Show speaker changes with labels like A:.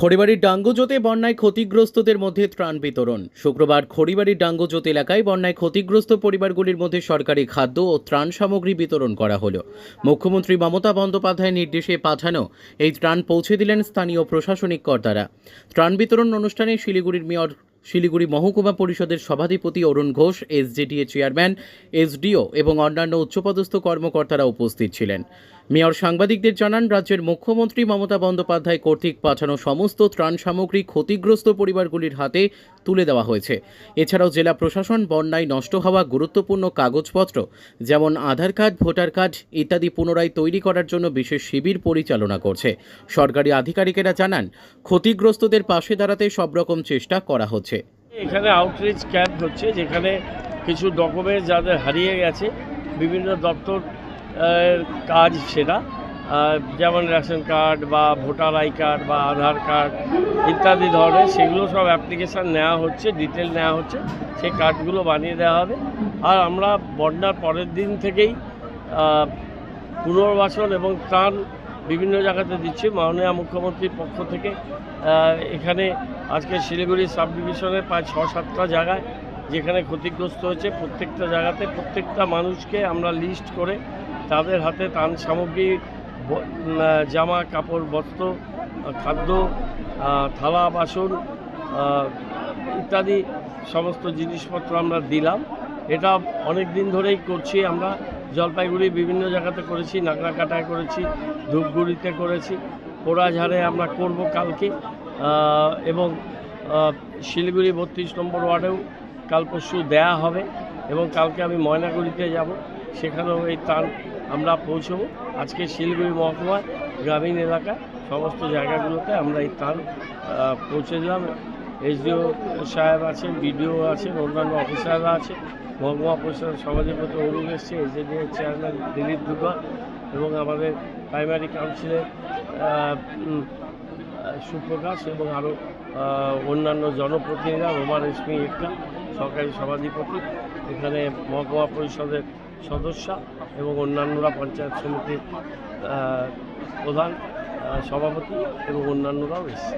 A: খড়িবাড়ির ডাঙ্গুজোতে বন্যায় ক্ষতিগ্রস্তদের মধ্যে ত্রাণ বিতরণ। শুক্রবার খড়িবাড়ির ডাঙ্গুজোত এলাকায় বন্যায় ক্ষতিগ্রস্ত পরিবারগুলির মধ্যে সরকারি খাদ্য ও ত্রাণ সামগ্রী বিতরণ করা হলো। মুখ্যমন্ত্রী মমতা বন্দ্যোপাধ্যায়ের নির্দেশে পাঠানো এই ত্রাণ পৌঁছে দিলেন স্থানীয় প্রশাসনিক কর্তারা। ত্রাণ বিতরণ অনুষ্ঠানে শিলিগুড়ির মেয়র, শিলিগুড়ি মহকুমা পরিষদের সভাধিপতি Arun Ghosh, SJDA chairman, SDO এবং অন্যান্য উচ্চপদস্থ কর্মকর্তারা উপস্থিত ছিলেন। মেয়র সাংবাদিকদের জানান, রাজ্যের মুখ্যমন্ত্রী মমতা বন্দ্যোপাধ্যায় কর্তৃক পাঠানো সমস্ত ত্রাণ সামগ্রী ক্ষতিগ্রস্ত পরিবারগুলির হাতে তুলে দেওয়া হয়েছে। এছাড়াও জেলা প্রশাসন বন্যায় নষ্ট হওয়া গুরুত্বপূর্ণ কাগজপত্র, যেমন আধার কার্ড, ভোটার কার্ড ইত্যাদি পুনরায় তৈরি করার জন্য বিশেষ শিবির পরিচালনা করছে। সরকারি আধিকারিকেরা জানান, ক্ষতিগ্রস্তদের পাশে দাঁড়াতে সব রকম চেষ্টা করা হচ্ছে।
B: এখানে আউটরিচ ক্যাম্প হচ্ছে, যেখানে কিছু ডকুমেন্ট যাদের হারিয়ে গেছে, বিভিন্ন দপ্তর কাজ সেটা। যেমন রেশন কার্ড বা ভোটার আই কার্ড বা আধার কার্ড ইত্যাদি ধরনের সেগুলো সব অ্যাপ্লিকেশান নেওয়া হচ্ছে, ডিটেল নেওয়া হচ্ছে। সেই কার্ডগুলো বানিয়ে দেওয়া হবে। আর আমরা বন্যার পরের দিন থেকেই পুনর্বাসন এবং ত্রাণ বিভিন্ন জায়গাতে দিচ্ছি। মাননীয় মুখ্যমন্ত্রীর পক্ষ থেকে এখানে আজকে শিলিগুড়ি সাব ডিভিশনে প্রায় ছ সাতটা জায়গায় যেখানে ক্ষতিগ্রস্ত হয়েছে প্রত্যেকটা জায়গাতে। প্রত্যেকটা মানুষকে আমরা লিস্ট করে তাদের হাতে ত্রাণ সামগ্রী জামা, কাপড়, বস্ত্র খাদ্য থালা, বাসন ইত্যাদি সমস্ত জিনিসপত্র আমরা দিলাম। এটা অনেক দিন ধরেই করছি আমরা। জলপাইগুড়ি বিভিন্ন জায়গাতে করেছি, নাগরাকাটায় করেছি, ধূপগুড়িতে করেছি কোড়াঝাড়ে আমরা করব কালকে এবং শিলিগুড়ি বত্রিশ নম্বর ওয়ার্ডেও কাল পরশু দেয়া হবে এবং কালকে আমি ময়নাগুড়িতে যাব। সেখানেও এই ত্রাণ আমরা পৌঁছবো। আজকে শিলিগুড়ি মহকুমায় গ্রামীণ এলাকায় সমস্ত জায়গাগুলোতে আমরা এই ত্রাণ পৌঁছে দিলাম। এসডিও সাহেব আছেন, বিডিও আছেন, অন্যান্য অফিসাররা আছে মহকুমা পরিষদের সভাধিপতি অরুণ এসছে এসডিএ চেয়ারম্যান দিলীপ দুর্গা এবং আমাদের প্রাইমারি কাউন্সিলের সুপ্রকাশ এবং আরও অন্যান্য জনপ্রতিনিধিরা রোমান রেশমি একটা সরকারি সভাধিপতি। এখানে মহকুমা পরিষদের সদস্যা এবং অন্যান্যরা পঞ্চায়েত সমিতির প্রধান সভাপতি এবং অন্যান্যরাও এসছে